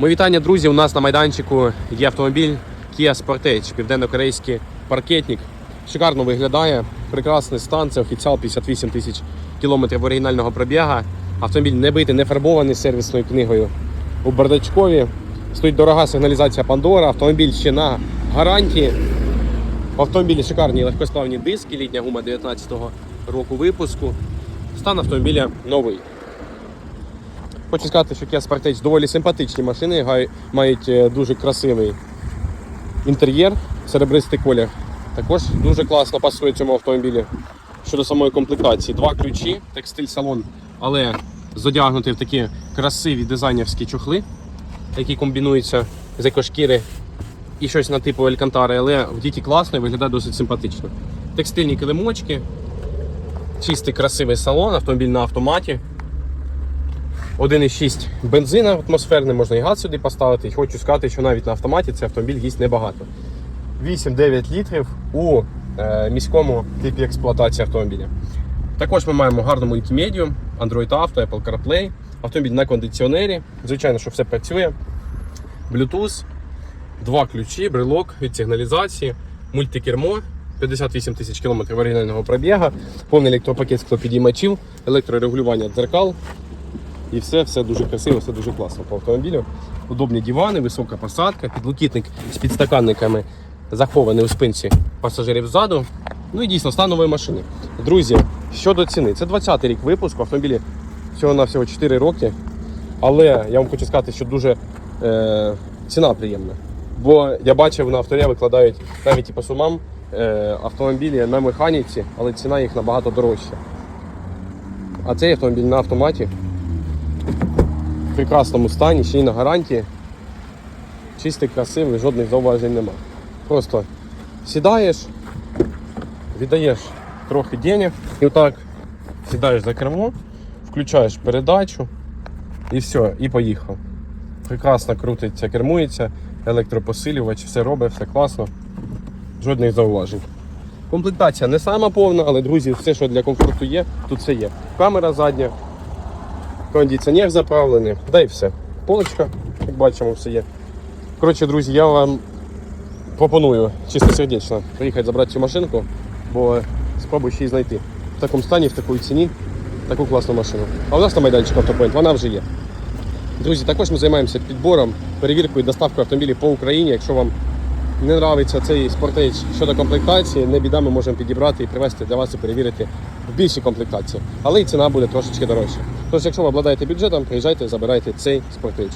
Мої вітання, друзі. У нас на майданчику є автомобіль Kia Sportage, південно-корейський паркетник. Шикарно виглядає. Прекрасний стан. Це офіціал 58 тисяч кілометрів оригінального пробіга. Автомобіль не битий, не фарбований сервісною книгою у бардачкові. Стоїть дорога сигналізація Pandora. Автомобіль ще на гарантії. В автомобілі шикарні легкосплавні диски, літня гума 19-го року випуску. Стан автомобіля новий. Хочу сказати, що Kia Sportage доволі симпатичні машини, мають е, дуже красивий інтер'єр, серебристий колір. Також дуже класно пасує цьому автомобілі. Щодо самої комплектації, два ключі, текстиль салон, але задягнутий в такі красиві дизайнерські чохли, які комбінуються з екошкіри і щось на типу Алькантари, але в діті класно і виглядає досить симпатично. Текстильні килимочки, чистий красивий салон, автомобіль на автоматі. 1,6 бензина атмосферний, можна і газ сюди поставити. І хочу сказати, що навіть на автоматі цей автомобіль їсть небагато. 8-9 літрів у е, міському типі експлуатації автомобіля. Також ми маємо гарну мультимедію, Android Auto, Apple CarPlay, автомобіль на кондиціонері. Звичайно, що все працює. Bluetooth, два ключі, брелок від сигналізації, мультикермо, 58 тисяч кілометрів оригінального пробіга, повний електропакет склопідіймачів, електрорегулювання дзеркал. І все, все дуже красиво, все дуже класно по автомобілю. Удобні дивани, висока посадка, підлокітник з підстаканниками захований у спинці пасажирів ззаду. Ну і дійсно стан нової машини. Друзі, щодо ціни, це 20-й рік випуску, автомобілі всього на всього 4 роки. Але я вам хочу сказати, що дуже е, ціна приємна. Бо я бачив на авторі викладають навіть і по сумам е, автомобілі на механіці, але ціна їх набагато дорожча. А цей автомобіль на автоматі в прекрасному стані, ще й на гарантії. Чистий, красивий, жодних зауважень нема. Просто сідаєш, віддаєш трохи денег і отак сідаєш за кермо, включаєш передачу і все, і поїхав. Прекрасно крутиться, кермується, електропосилювач, все робить, все класно. Жодних зауважень. Комплектація не сама повна, але друзі, все, що для комфорту є, тут все є. Камера задня, кондиціонер заправлений, да і все. Полочка, як бачимо, все є. Коротше, друзі, я вам пропоную чисто сердечно приїхати забрати цю машинку, бо спробую ще її знайти. В такому стані, в такій ціні, таку класну машину. А у нас на майданчику автопоінт, вона вже є. Друзі, також ми займаємося підбором, перевіркою доставкою автомобілів по Україні. Якщо вам не нравиться цей спортейдж щодо комплектації, не біда, ми можемо підібрати і привезти для вас і перевірити в більшій комплектації. Але і ціна буде трошечки дорожча. Тож, якщо ви обладаєте бюджетом, приїжджайте, забирайте цей спортейдж.